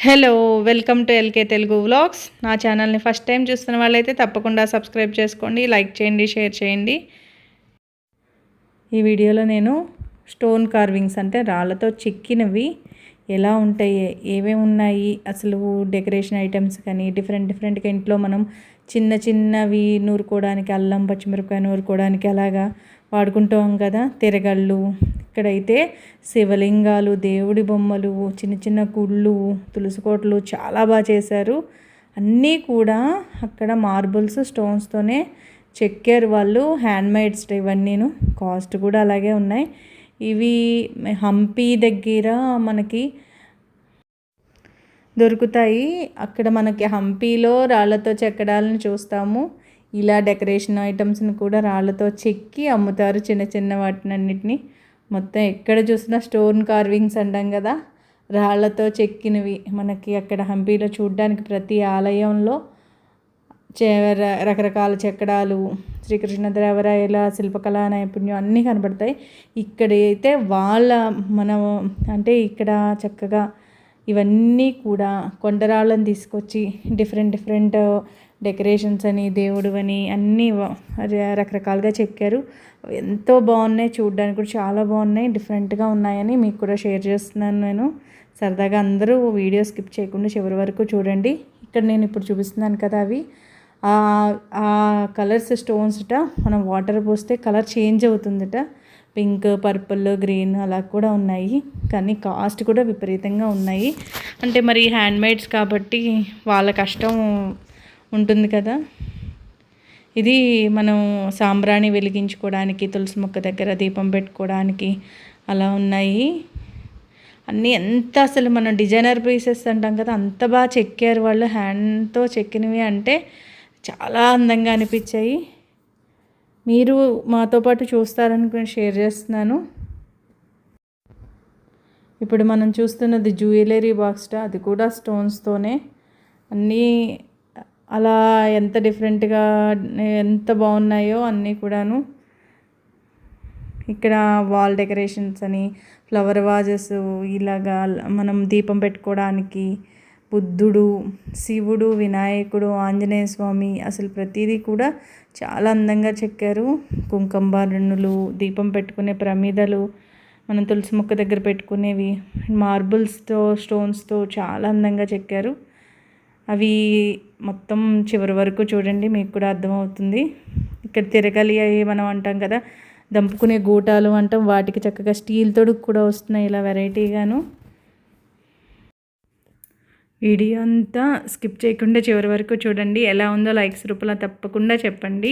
Hello welcome to LK Telugu vlogs. నా ఛానల్ని first time చూస్తున్న వాళ్ళైతే తప్పకుండా సబ్స్క్రైబ్ చేసుకోండి లైక్ చేయండి షేర్ చేయండి. ఈ వీడియోలో నేను స్టోన్ కార్వింగ్స్ అంటే రాళ్ళతో చెక్కినవి ఎలా ఉంటాయి ఏమేమి ఉన్నాయి అసలు డెకరేషన్ ఐటమ్స్ కానీ డిఫరెంట్ డిఫరెంట్గా ఇంట్లో మనం చిన్న చిన్నవి నూరుకోవడానికి అల్లం పచ్చిమిరపకాయ నూరుకోవడానికి అలాగా వాడుకుంటాం కదా తిరగళ్ళు ఇక్కడైతే శివలింగాలు దేవుడి బొమ్మలు చిన్న చిన్న గుళ్ళు తులసికోటలు చాలా బాగా చేశారు. అన్నీ కూడా అక్కడ మార్బుల్స్ స్టోన్స్తోనే చెక్కారు వాళ్ళు. హ్యాండ్మేడ్స్ ఇవన్నీను. కాస్ట్ కూడా అలాగే ఉన్నాయి. ఇవి హంపి దగ్గర మనకి దొరుకుతాయి. అక్కడ మనకి హంపీలో రాళ్ళతో చెక్కడాలను చూస్తాము. ఇలా డెకరేషన్ ఐటమ్స్ని కూడా రాళ్ళతో చెక్కి అమ్ముతారు చిన్న చిన్న వాటినన్నిటిని. మొత్తం ఎక్కడ చూసినా స్టోన్ కార్వింగ్స్ అంటాం కదా. రాళ్ళతో చెక్కినవి మనకి అక్కడ హంపీలో చూడడానికి ప్రతి ఆలయంలో రకరకాల చెక్కడాలు శ్రీకృష్ణదేవరాయల శిల్పకళా నైపుణ్యం అన్నీ కనబడతాయి. ఇక్కడ అయితే వాళ్ళ మనం అంటే ఇక్కడ చక్కగా ఇవన్నీ కూడా కొండరాళ్ళని తీసుకొచ్చి డిఫరెంట్ డిఫరెంట్ డెకరేషన్స్ అని దేవుడు అని అన్నీ రకరకాలుగా చెక్కారు. ఎంతో బాగున్నాయి చూడడానికి కూడా చాలా బాగున్నాయి డిఫరెంట్గా ఉన్నాయని మీకు కూడా షేర్ చేస్తున్నాను నేను. సరదాగా అందరూ వీడియో స్కిప్ చేయకుండా చివరి వరకు చూడండి. ఇక్కడ నేను ఇప్పుడు చూపిస్తున్నాను కదా అవి. ఆ కలర్స్ స్టోన్స్ట మనం వాటర్ పోస్తే కలర్ చేంజ్ అవుతుందట. పింక్ పర్పుల్ గ్రీన్ అలా కూడా ఉన్నాయి. కానీ కాస్ట్ కూడా విపరీతంగా ఉన్నాయి. అంటే మరి హ్యాండ్మేడ్స్ కాబట్టి వాళ్ళ కష్టం ఉంటుంది కదా. ఇది మనం సాంబ్రాణి వెలిగించుకోవడానికి తులసి మొక్క దగ్గర దీపం పెట్టుకోవడానికి అలా ఉన్నాయి. అన్నీ ఎంత అసలు మనం డిజైనర్ పీసెస్ అంటాం కదా అంత బాగా చెక్కారు వాళ్ళు. హ్యాండ్తో చెక్కినవి అంటే చాలా అందంగా అనిపించాయి. మీరు మాతో పాటు చూస్తారనుకుని షేర్ చేస్తున్నాను. ఇప్పుడు మనం చూస్తున్నది జ్యువెలరీ బాక్స్ అది కూడా స్టోన్స్తోనే. అన్నీ అలా ఎంత డిఫరెంట్గా ఎంత బాగున్నాయో అన్నీ కూడాను. ఇక్కడ వాల్ డెకరేషన్స్ అని ఫ్లవర్ వాజెస్ ఇలాగా మనం దీపం పెట్టుకోవడానికి బుద్ధుడు శివుడు వినాయకుడు ఆంజనేయ స్వామి అసలు ప్రతిదీ కూడా చాలా అందంగా చెక్కారు. కుంకంబారణులు దీపం పెట్టుకునే ప్రమిదలు మనం తులసి మొక్క దగ్గర పెట్టుకునేవి మార్బుల్స్తో స్టోన్స్తో చాలా అందంగా చెక్కారు. అవి మొత్తం చివరి వరకు చూడండి మీకు కూడా అర్థమవుతుంది. ఇక్కడ తిరగలి అవి మనం అంటాం కదా దంపుకునే గూటాలు అంటాం వాటికి చక్కగా స్టీల్ తొడుగు కూడా వస్తున్నాయి ఇలా వెరైటీగాను వీడియో అంతా స్కిప్ చేయకుండా చివరి వరకు చూడండి. ఎలా ఉందో లైక్స్ రూపంలో తప్పకుండా చెప్పండి.